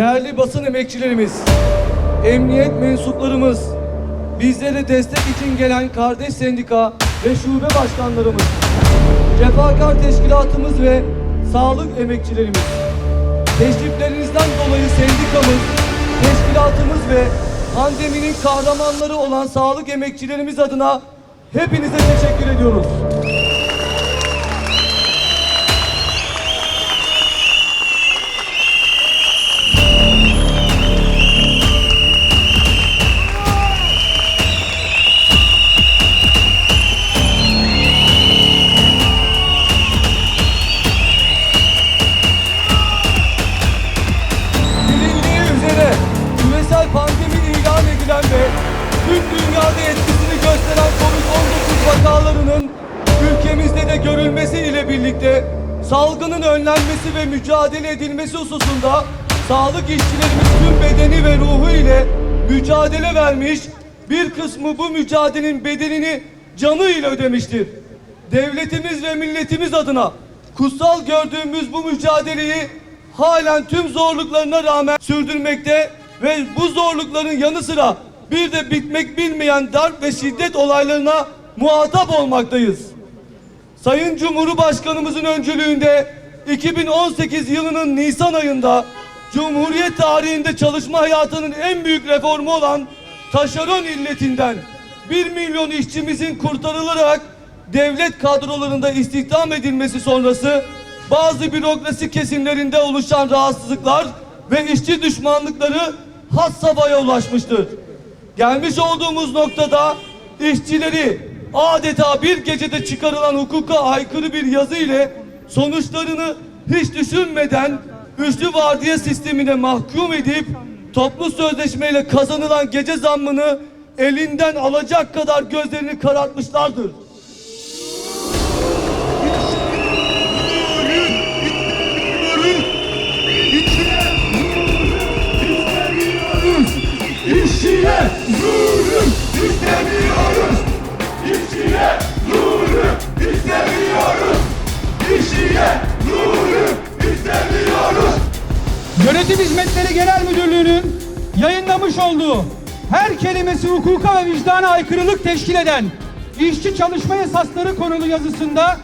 değerli basın emekçilerimiz, emniyet mensuplarımız, bizlere destek için gelen kardeş sendika ve şube başkanlarımız, cefakar teşkilatımız ve sağlık emekçilerimiz, teşriflerinizden dolayı sendikamız, teşkilatımız ve pandeminin kahramanları olan sağlık emekçilerimiz adına hepinize teşekkür ediyoruz. Görülmesi ile birlikte salgının önlenmesi ve mücadele edilmesi hususunda sağlık işçilerimiz tüm bedeni ve ruhu ile mücadele vermiş, bir kısmı bu mücadelenin bedelini canıyla ödemiştir. Devletimiz ve milletimiz adına kutsal gördüğümüz bu mücadeleyi halen tüm zorluklarına rağmen sürdürmekte ve bu zorlukların yanı sıra bir de bitmek bilmeyen darp ve şiddet olaylarına muhatap olmaktayız. Sayın Cumhurbaşkanımızın öncülüğünde 2018 yılının Nisan ayında Cumhuriyet tarihinde çalışma hayatının en büyük reformu olan taşeron illetinden 1 milyon işçimizin kurtarılarak devlet kadrolarında istihdam edilmesi sonrası bazı bürokrasi kesimlerinde oluşan rahatsızlıklar ve işçi düşmanlıkları has safhaya ulaşmıştır. Gelmiş olduğumuz noktada işçileri adeta bir gecede çıkarılan hukuka aykırı bir yazı ile sonuçlarını hiç düşünmeden üçlü vardiya sistemine mahkum edip toplu sözleşmeyle kazanılan gece zammını elinden alacak kadar gözlerini karartmışlardır. İşçiye İşçiye zulüm istemiyoruz. Yönetim Hizmetleri Genel Müdürlüğü'nün yayınlamış olduğu her kelimesi hukuka ve vicdana aykırılık teşkil eden işçi çalışma esasları konulu yazısında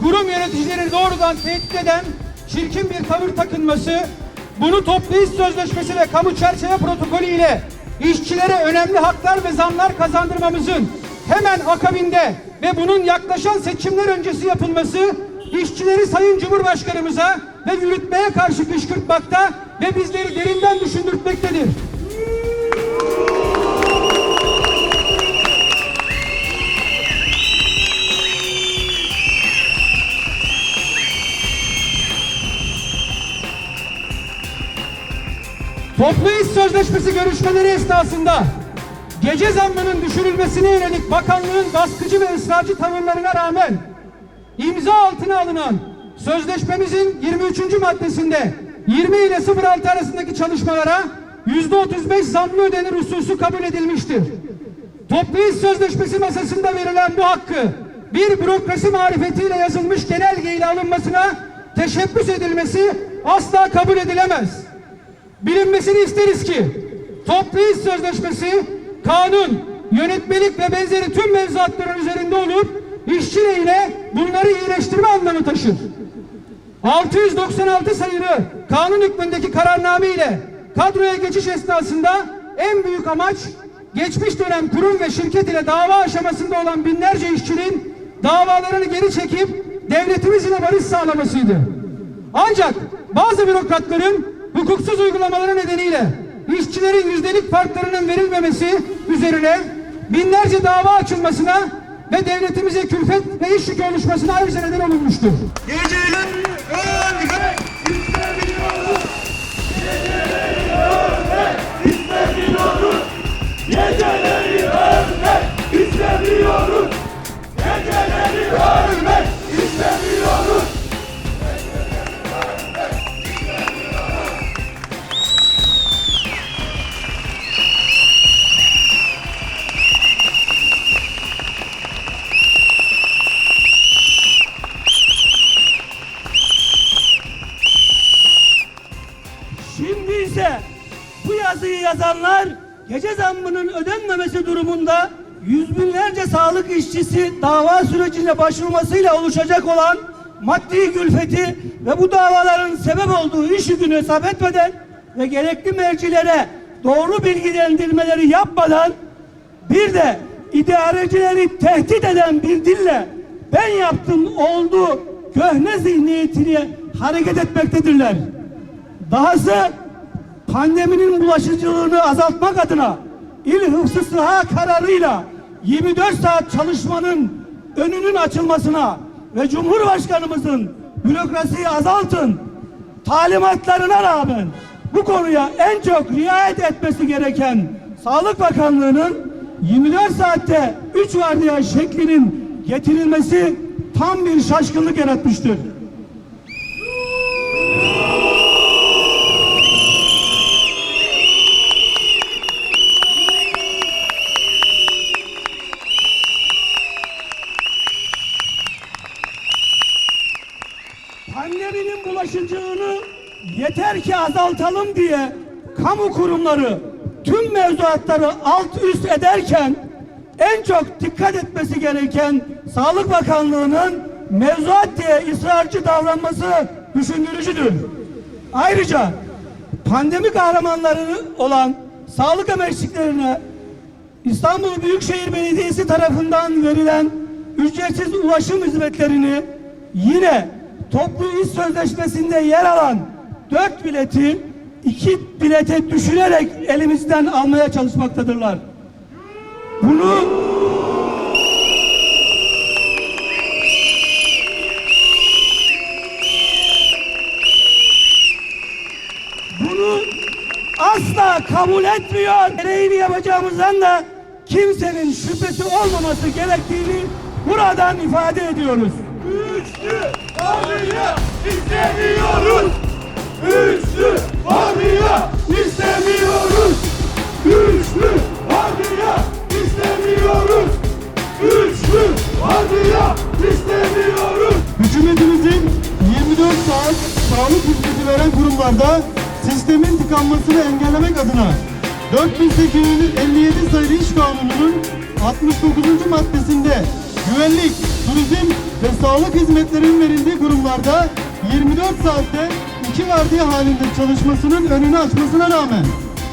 kurum yöneticileri doğrudan tehdit eden çirkin bir tavır takınması, bunu toplu iş sözleşmesi ve kamu çerçeve protokolü ile işçilere önemli haklar ve zamlar kazandırmamızın hemen akabinde ve bunun yaklaşan seçimler öncesi yapılması işçileri Sayın Cumhurbaşkanımıza ve yürütmeye karşı kışkırtmakta ve bizleri derinden düşündürtmektedir. Toplu iş sözleşmesi görüşmeleri esnasında gece zammının düşürülmesine yönelik bakanlığın baskıcı ve ısrarcı tavırlarına rağmen imza altına alınan sözleşmemizin 23. maddesinde 20 ile 06 arasındaki çalışmalara yüzde 35 zamlı ödenir hususu kabul edilmiştir. Toplu iş sözleşmesi masasında verilen bu hakkı bir bürokrasi marifetiyle yazılmış genelge ile alınmasına teşebbüs edilmesi asla kabul edilemez. Bilinmesini isteriz ki toplu iş sözleşmesi kanun, yönetmelik ve benzeri tüm mevzuatların üzerinde olup işçi lehine bunları iyileştirme anlamı taşır. 696 sayılı kanun hükmündeki kararname ile kadroya geçiş esnasında en büyük amaç geçmiş dönem kurum ve şirket ile dava aşamasında olan binlerce işçinin davalarını geri çekip devletimiz ile barış sağlamasıydı. Ancak bazı bürokratların hukuksuz uygulamaları nedeniyle işçilerin yüzdelik farklarının verilmemesi üzerine binlerce dava açılmasına ve devletimize külfet ve iş yükü oluşmasına ayrıca neden olunmuştur. Geceleri ölmek yazanlar gece zammının ödenmemesi durumunda yüz binlerce sağlık işçisi dava sürecine başvurmasıyla oluşacak olan maddi külfeti ve bu davaların sebep olduğu iş yükünü hesap etmeden ve gerekli mercilere doğru bilgilendirmeleri yapmadan bir de idarecileri tehdit eden bir dille ben yaptım oldu köhne zihniyetini hareket etmektedirler. Dahası pandeminin bulaşıcılığını azaltmak adına il hıfzı sıha kararıyla 24 saat çalışmanın önünün açılmasına ve Cumhurbaşkanımızın bürokrasiyi azaltın talimatlarına rağmen bu konuya en çok riayet etmesi gereken Sağlık Bakanlığı'nın 24 saatte 3 vardiya şeklinin getirilmesi tam bir şaşkınlık yaratmıştır. Pandeminin bulaşıcılığını yeter ki azaltalım diye kamu kurumları tüm mevzuatları alt üst ederken en çok dikkat etmesi gereken Sağlık Bakanlığı'nın mevzuat diye ısrarcı davranması düşündürücüdür. Ayrıca pandemi kahramanları olan sağlık emekçilerine İstanbul Büyükşehir Belediyesi tarafından verilen ücretsiz ulaşım hizmetlerini yine toplu iş sözleşmesinde yer alan dört bileti iki bilete düşürerek elimizden almaya çalışmaktadırlar. Bunu bunu asla kabul etmiyor. Gereğini yapacağımızdan da kimsenin şüphesi olmaması gerektiğini buradan ifade ediyoruz. Üçlü varlıya istemiyoruz. Üçlü varlıya istemiyoruz. Üçlü varlıya istemiyoruz. Üçlü varlıya istemiyoruz. Hükümetimizin 24 saat sağlık hizmeti veren kurumlarda sistemin tıkanmasını engellemek adına 4857 sayılı iş kanununun 69. maddesinde güvenlik, turizm ve sağlık hizmetlerinin verildiği kurumlarda 24 saatte iki vardiya halinde çalışmasının önünü açmasına rağmen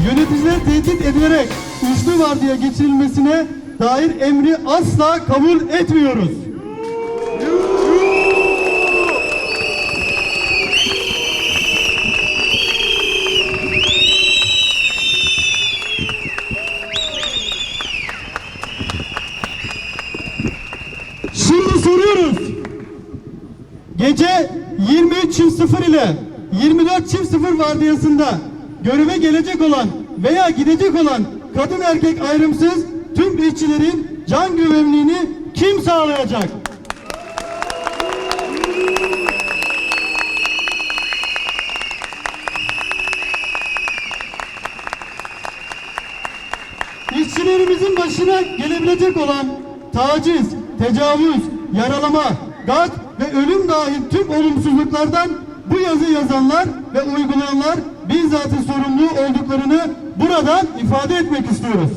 yöneticiler tehdit edilerek üçlü vardiya geçirilmesine dair emri asla kabul etmiyoruz. Şimdi soruyoruz. Gece 23.00 ile 24.00 vardiyasında göreve gelecek olan veya gidecek olan kadın erkek ayrımsız tüm işçilerin can güvenliğini kim sağlayacak? İşçilerimizin başına gelebilecek olan taciz, tecavüz, yaralama, gasp ve ölüm dahil tüm olumsuzluklardan bu yazı yazanlar ve uygulayanlar bizzat sorumlu olduklarını buradan ifade etmek istiyoruz.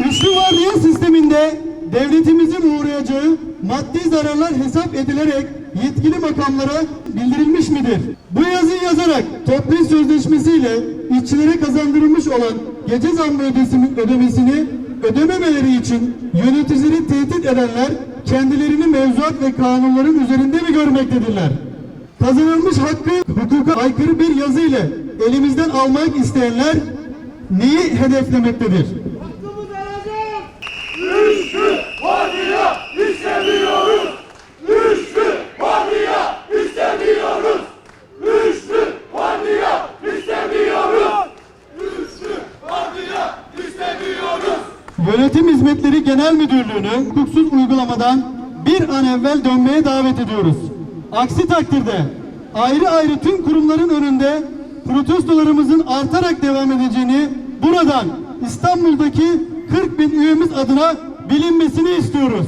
Üçlü vardiya sisteminde devletimizin uğrayacağı maddi zararlar hesap edilerek yetkili makamlara bildirilmiş midir? Bu yazıyı yazarak toplu sözleşmesiyle işçilere kazandırılmış olan gece zammı ödemesini ödememeleri için yöneticileri tehdit edenler kendilerini mevzuat ve kanunların üzerinde mi görmektedirler? Kazanılmış hakkı hukuka aykırı bir yazı ile elimizden almak isteyenler neyi hedeflemektedir? Üçlü varlıya istemiyoruz. Üçlü varlıya istemiyoruz. Üçlü varlıya istemiyoruz. Üçlü varlıya istemiyoruz. Yönetim Hizmetleri Genel Müdürlüğü'nü hukuksuz uygulamadan bir an evvel dönmeye davet ediyoruz. Aksi takdirde ayrı ayrı tüm kurumların önünde protestolarımızın artarak devam edeceğini buradan İstanbul'daki 40 bin üyemiz adına bilinmesini istiyoruz.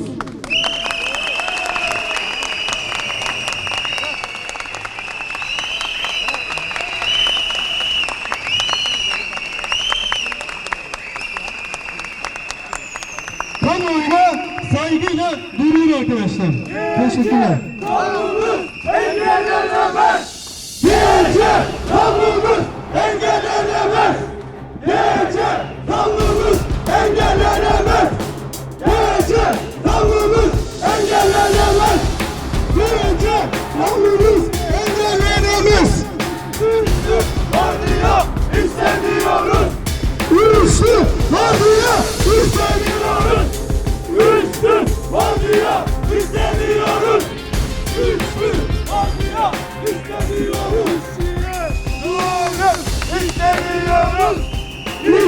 Saygıyla duyurulur arkadaşlar. Teşekkürler. Kanunumuz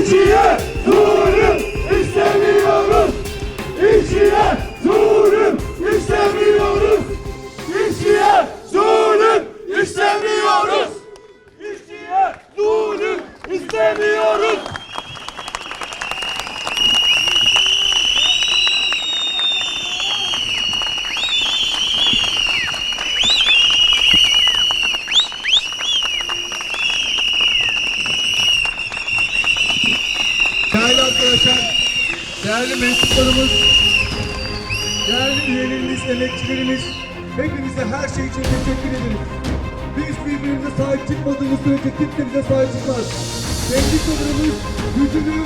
İçiye zulüm istemiyoruz. İçiye zulüm istemiyoruz. İçiye zulüm istemiyoruz. İçiye zulüm istemiyoruz. Değerli arkadaşlar, değerli mensuplarımız, değerli üyelerimiz, emekçilerimiz, hepinize her şey için teşekkür ederiz. Biz birbirimize sahip çıkmadığımız sürece kimse bize sahip çıkmaz. Kendi sınırımız, gücünü,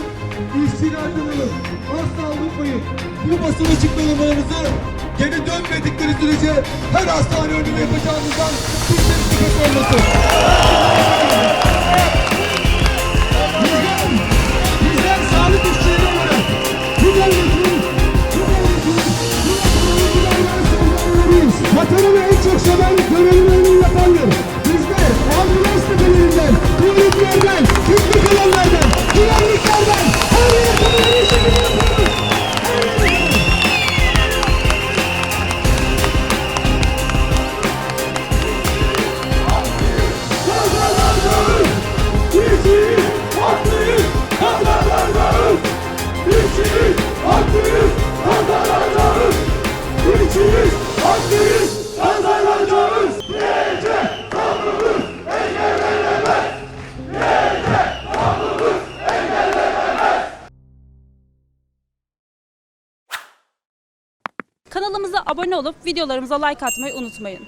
işçiyle arttıralım. Asla unutmayın. Bu basın açıklamalarınızı geri dönmedikleri sürece her hastane önünde yapacağımızdan kimsenin şüphesi olmasın. Vatanını en çok seven görevlerini yapandır. Abone olup videolarımıza like atmayı unutmayın.